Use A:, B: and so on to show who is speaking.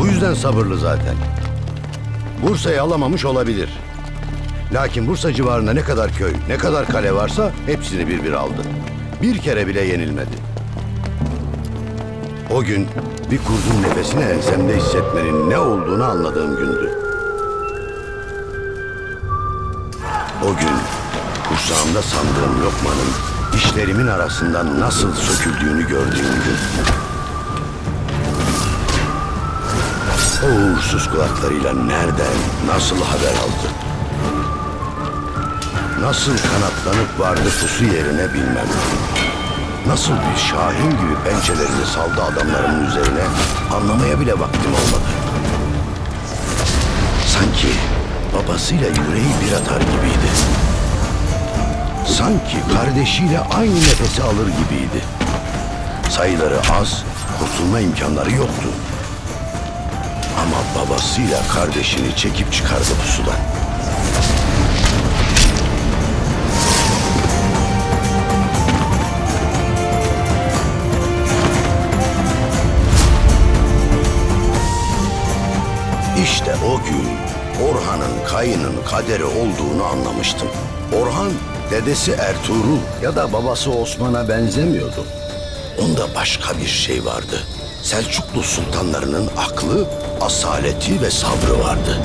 A: Bu yüzden sabırlı zaten. Bursa'yı alamamış olabilir. Lakin Bursa civarında ne kadar köy, ne kadar kale varsa hepsini bir bir aldı. Bir kere bile yenilmedi. O gün bir kurdun nefesini ensemde hissetmenin ne olduğunu anladığım gündü. O gün kursağımda sandığım lokmanın dişlerimin arasından nasıl söküldüğünü gördüğüm gün. O uğursuz kulaklarıyla nereden, nasıl haber aldı? Nasıl kanatlanıp vardı pusu yerine bilmem. Nasıl bir şahin gibi pençelerini saldı adamlarının üzerine anlamaya bile vaktim olmadı. Sanki babasıyla yüreği bir atar gibiydi. Sanki kardeşiyle aynı nefesi alır gibiydi. Sayıları az, kurtulma imkanları yoktu. Ama babasıyla kardeşini çekip çıkardı pusudan. İşte o gün Orhan'ın kayının kaderi olduğunu anlamıştım. Orhan dedesi Ertuğrul ya da babası Osman'a benzemiyordu. Onda başka bir şey vardı. Selçuklu sultanlarının aklı, asaleti ve sabrı vardı.